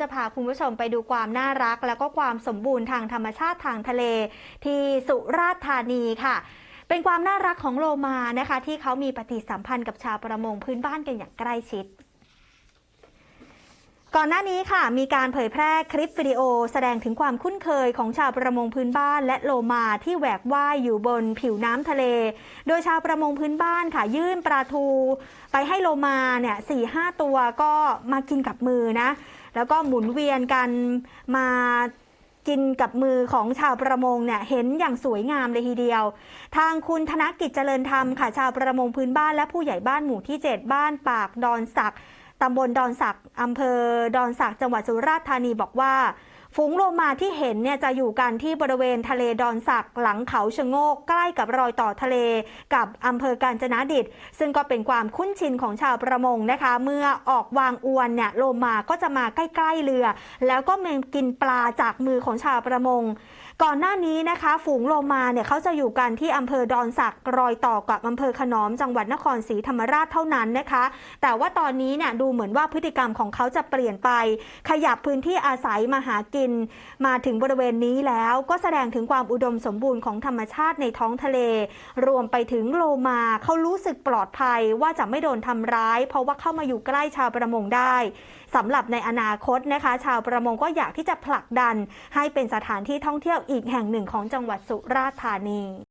จะพาคุณผู้ชมไปดูความน่ารัก แล้วก็ความสมบูรณ์ทางธรรมชาติทางทะเล ที่สุราษฎร์ธานีค่ะ เป็นความน่ารักของโลมานะคะ ที่เขามีปฏิสัมพันธ์กับชาวประมงพื้นบ้านกันอย่างใกล้ชิดก่อนหน้านี้ค่ะ มีการเผยแพร่คลิปวิดีโอ แสดงถึงความคุ้นเคยของชาวประมงพื้นบ้านและโลมาที่แหวกว่ายอยู่บนผิวน้ำทะเล โดยชาวประมงพื้นบ้านค่ะ ยื่นปลาทู ไปให้โลมาเนี่ยสี่ห้าตัวก็มากินกับมือนะ แล้วก็หมุนเวียนกันมากินกับมือของชาวประมงเนี่ยเห็นอย่างสวยงามเลยทีเดียว ทางคุณธนกิจเจริญธรรมค่ะชาวประมงพื้นบ้านและผู้ใหญ่บ้านหมู่ที่ 7 บ้านปากดอนสักตำบลดอนสักอำเภอดอนสักจังหวัดสุราษฎร์ธานีบอกว่าฝูงโลมาที่เห็นเนี่ยจะอยู่กันที่บริเวณทะเลดอนสักหลังเขาชะโงกใกล้กับรอยต่อทะเลกับอำเภอกาญจนดิต ซึ่งก็เป็นความคุ้นชินของชาวประมงนะคะ เมื่อออกวางอวนเนี่ยโลมาก็จะมาใกล้ๆเรือ แล้วก็มากินปลาจากมือของชาวประมง ก่อนหน้านี้นะคะ ฝูงโลมาเนี่ยเขาจะอยู่กันที่อำเภอดอนสักรอยต่อกับอำเภอขนอมจังหวัดนครศรีธรรมราชเท่านั้นนะคะ แต่ว่าตอนนี้เนี่ยดูเหมือนว่าพฤติกรรมของเขาจะเปลี่ยนไป ขยับพื้นที่อาศัยมาหากินกิน มาถึงบริเวณนี้แล้วก็แสดงถึงความอุดมสมบูรณ์ของธรรมชาติในท้องทะเล รวมไปถึงโลมาเขารู้สึกปลอดภัยว่าจะไม่โดนทำร้าย เพราะว่าเข้ามาอยู่ใกล้ชาวประมงได้สำหรับในอนาคตนะคะ ชาวประมงก็อยากที่จะผลักดัน ให้เป็นสถานที่ท่องเที่ยวอีกแห่งหนึ่งของจังหวัดสุราษฎร์ธานี